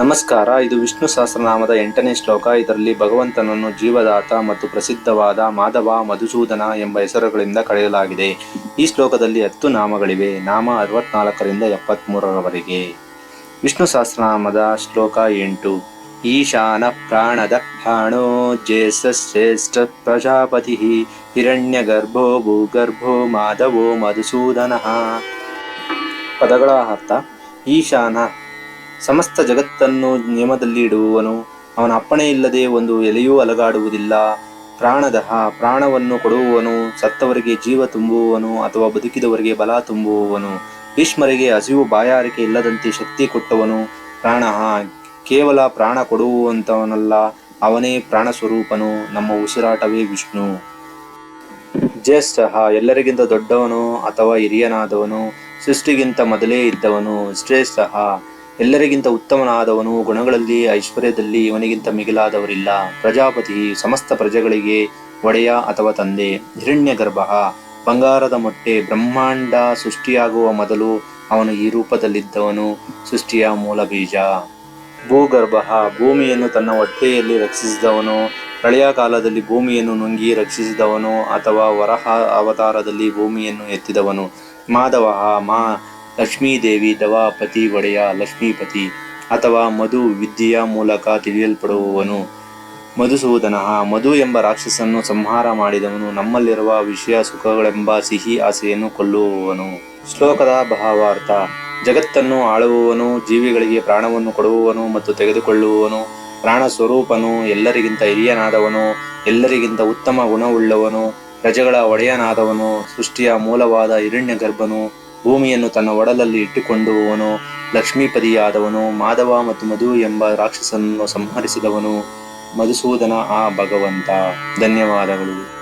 ನಮಸ್ಕಾರ, ಇದು ವಿಷ್ಣು ಸಹಸ್ರನಾಮದ ಎಂಟನೇ ಶ್ಲೋಕ. ಇದರಲ್ಲಿ ಭಗವಂತನನ್ನು ಜೀವದಾತ ಮತ್ತು ಪ್ರಸಿದ್ಧವಾದ ಮಾಧವ, ಮಧುಸೂದನ ಎಂಬ ಹೆಸರುಗಳಿಂದ ಕರೆಯಲಾಗಿದೆ. ಈ ಶ್ಲೋಕದಲ್ಲಿ ಹತ್ತು ನಾಮಗಳಿವೆ. ನಾಮ ಅರವತ್ನಾಲ್ಕರಿಂದ ಎಪ್ಪತ್ಮೂರರವರೆಗೆ. ವಿಷ್ಣು ಸಹಸ್ರನಾಮದ ಶ್ಲೋಕ ಎಂಟು. ಈಶಾನ ಪ್ರಾಣದ ಪ್ರಾಣೋ ಜ್ಯೇಷ್ಠ ಪ್ರಜಾಪತಿ, ಹಿರಣ್ಯ ಗರ್ಭೋ ಭೂಗರ್ಭೋ ಮಾಧವೋ, ಮಧುಸೂದನ. ಪದಗಳ ಅರ್ಥ, ಈಶಾನ ಸಮಸ್ತ ಜಗತ್ತನ್ನು ನಿಯಮದಲ್ಲಿ ಇಡುವವನು ಅವನ ಅಪ್ಪಣೆ ಇಲ್ಲದೆ ಒಂದು ಎಲೆಯೂ ಅಲಗಾಡುವುದಿಲ್ಲ. ಪ್ರಾಣದಹ, ಪ್ರಾಣವನ್ನು ಕೊಡುವವನು, ಸತ್ತವರಿಗೆ ಜೀವ ತುಂಬುವವನು ಅಥವಾ ಬದುಕಿದವರಿಗೆ ಬಲ ತುಂಬುವವನು. ಭೀಷ್ಮರಿಗೆ ಹಸಿವು ಬಾಯಾರಿಕೆ ಇಲ್ಲದಂತೆ ಶಕ್ತಿ ಕೊಟ್ಟವನು. ಪ್ರಾಣ ಕೇವಲ ಪ್ರಾಣ ಕೊಡುವಂತವನಲ್ಲ, ಅವನೇ ಪ್ರಾಣ ಸ್ವರೂಪನು ನಮ್ಮ ಉಸಿರಾಟವೇ ವಿಷ್ಣು. ಜ್ಯೇಷ್ಠ ಎಲ್ಲರಿಗಿಂತ ದೊಡ್ಡವನು ಅಥವಾ ಹಿರಿಯನಾದವನು, ಸೃಷ್ಟಿಗಿಂತ ಮೊದಲೇ ಇದ್ದವನು. ಶ್ರೇಷ್ಠ ಎಲ್ಲರಿಗಿಂತ ಉತ್ತಮನಾದವನು, ಗುಣಗಳಲ್ಲಿ, ಐಶ್ವರ್ಯದಲ್ಲಿ ಇವನಿಗಿಂತ ಮಿಗಿಲಾದವರಿಲ್ಲ. ಪ್ರಜಾಪತಿ ಸಮಸ್ತ ಪ್ರಜೆಗಳಿಗೆ ಒಡೆಯ ಅಥವಾ ತಂದೆ. ಹಿರಣ್ಯ ಗರ್ಭ ಬಂಗಾರದ ಮೊಟ್ಟೆ. ಬ್ರಹ್ಮಾಂಡ ಸೃಷ್ಟಿಯಾಗುವ ಮೊದಲು ಅವನು ಈ ರೂಪದಲ್ಲಿದ್ದವನು. ಸೃಷ್ಟಿಯ ಮೂಲ ಬೀಜ. ಭೂಗರ್ಭ. ಭೂಮಿಯನ್ನು ತನ್ನ ಹೊಟ್ಟೆಯಲ್ಲಿ ರಕ್ಷಿಸಿದವನು. ಪ್ರಳಯ ಕಾಲದಲ್ಲಿ ಭೂಮಿಯನ್ನು ನುಂಗಿ ರಕ್ಷಿಸಿದವನು ಅಥವಾ ವರಹ ಅವತಾರದಲ್ಲಿ ಭೂಮಿಯನ್ನು ಎತ್ತಿದವನು. ಮಾಧವ. ಮಾ ಲಕ್ಷ್ಮೀದೇವಿ ದವಾಪತಿ ಒಡೆಯ ಲಕ್ಷ್ಮೀಪತಿ ಅಥವಾ ಮಧು ವಿದ್ಯೆಯ ಮೂಲಕ ತಿಳಿಯಲ್ಪಡುವವನು. ಮಧುಸೂದನಃ ಮಧು ಎಂಬ ರಾಕ್ಷಸನ್ನು ಸಂಹಾರ ಮಾಡಿದವನು ನಮ್ಮಲ್ಲಿರುವ ವಿಷಯ ಸುಖಗಳೆಂಬ ಸಿಹಿ ಆಸೆಯನ್ನು ಕೊಲ್ಲುವವನು. ಶ್ಲೋಕದ ಭಾವಾರ್ಥ, ಜಗತ್ತನ್ನು ಆಳುವವನು, ಜೀವಿಗಳಿಗೆ ಪ್ರಾಣವನ್ನು ಕೊಡುವವನು ಮತ್ತು ತೆಗೆದುಕೊಳ್ಳುವವನು ಪ್ರಾಣ ಸ್ವರೂಪನು ಎಲ್ಲರಿಗಿಂತ ಹಿರಿಯನಾದವನು, ಎಲ್ಲರಿಗಿಂತ ಉತ್ತಮ ಗುಣವುಳ್ಳವನು, ಪ್ರಜೆಗಳ ಒಡೆಯನಾದವನು, ಸೃಷ್ಟಿಯ ಮೂಲವಾದ ಹಿರಣ್ಯ ಗರ್ಭನು ಭೂಮಿಯನ್ನು ತನ್ನ ಒಡಲಲ್ಲಿ ಇಟ್ಟುಕೊಂಡುವವನು ಲಕ್ಷ್ಮೀಪದಿಯಾದವನು ಮಾಧವ ಮತ್ತು ಮಧು ಎಂಬ ರಾಕ್ಷಸನನ್ನು ಸಂಹರಿಸಿದವನು. ಮಧುಸೂದನ ಆ ಭಗವಂತ. ಧನ್ಯವಾದಗಳು.